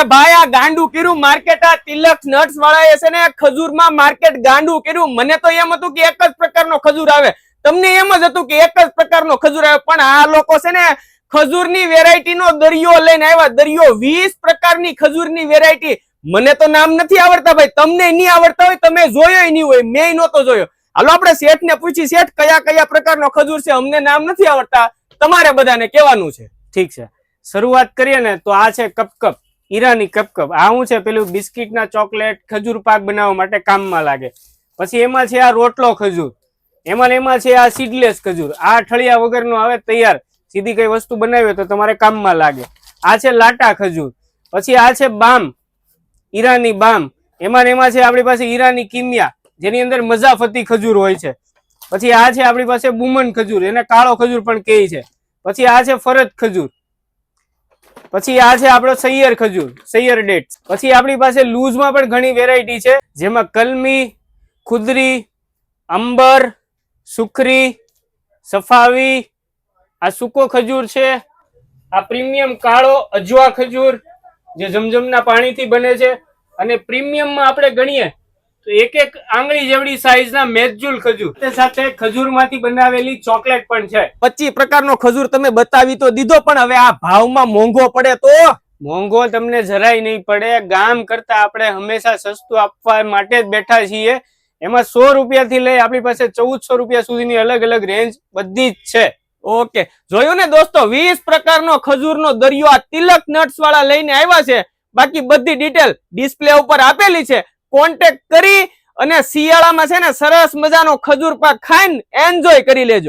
અરે ભાઈ, આ ગાંડુ કર્યું માર્કેટ આ તિલક નટ્સ વાળાએ છે ને ખજૂરમાં માર્કેટ ગાંડુ કર્યું. મને તો એમ હતું કે એક જ પ્રકારનો ખજૂર આવે. તમને એમ જ હતું કે એક જ પ્રકારનો ખજૂર આવે. પણ આ લોકો છે ને ખજૂરની વેરાયટી નો દરિયો લઈને આવ્યા. દરિયો વીસ પ્રકારની ખજૂરની વેરાયટી. મને તો નામ નથી આવડતા ભાઈ. તમને નહીં આવડતા હોય, તમે જોયો નહીં હોય. મેં નહોતો જોયો. હાલો, આપણે શેઠ ને પૂછી, શેઠ, કયા કયા પ્રકારનો ખજૂર છે? અમને નામ નથી આવડતા. તમારે બધાને કહેવાનું છે. ઠીક છે. શરૂઆત કરીએ ને તો આ છે કપકપ ઈરાની કપકપ. આ શું છે? પેલું બિસ્કિટના ચોકલેટ, ખજૂર પાક બનાવવા માટે કામમાં લાગે. પછી એમાં છે આ રોટલો ખજૂર. એમાં એમાં છે આ સીડલેસ ખજૂર. આ અઠળિયા વગરનો આવે તૈયાર. સીધી કઈ વસ્તુ બનાવી તો તમારે કામમાં લાગે. આ છે લાટા ખજૂર. પછી આ છે બામ. ઈરાની બામ. એમાં એમાં છે આપણી પાસે ઈરાની કિમિયા, જેની અંદર મજાફતી ખજૂર હોય છે. પછી આ છે આપણી પાસે બુમન ખજૂર. એને કાળો ખજૂર પણ કહે છે. પછી આ છે ફરજ ખજૂર. પછી આ છે આપણો સૈયર ખજૂર, સૈયર ડેટ. પછી આપણી પાસે લૂઝમાં પણ ઘણી વેરાયટી છે. જેમાં કલમી, ખુદરી, અંબર, સુખરી, સફાવી, આ સૂકો ખજૂર છે. આ પ્રીમિયમ કાળો અજવા ખજૂર, જે જમજમના પાણીથી બને છે. અને પ્રીમિયમમાં આપણે ગણીએ તો એક એક આંગળી જેવડી સાઈઝના મેજુલ ખજૂર. સાથે ખજૂરમાંથી બનાવેલી ચોકલેટ પણ છે. પચીસ પ્રકારનો ખજૂર તમે બતાવી તો દીધો પણ હવે આ ભાવમાં મોંઘો પડે તો? મોંઘો તમને જરાય નહીં પડે. ગામ કરતા આપણે હંમેશા સસ્તું આપવા માટે જ બેઠા છીએ. એમાં સો રૂપિયાથી લઈ આપણી પાસે ચૌદસો રૂપિયા સુધીની અલગ અલગ રેન્જ બધી જ છે. ઓકે. જોયું ને દોસ્તો વીસ પ્રકારનો ખજૂરનો દરિયો આ તિલક નટ્સ વાળા લઈને આવ્યા છે. બાકી બધી ડિટેલ ડિસ્પ્લે ઉપર આપેલી છે. કોન્ટેક્ટ કરી અને શિયાળામાં છે ને સરસ મજાનો ખજૂર પાક ખાઈને એન્જોય કરી લેજો.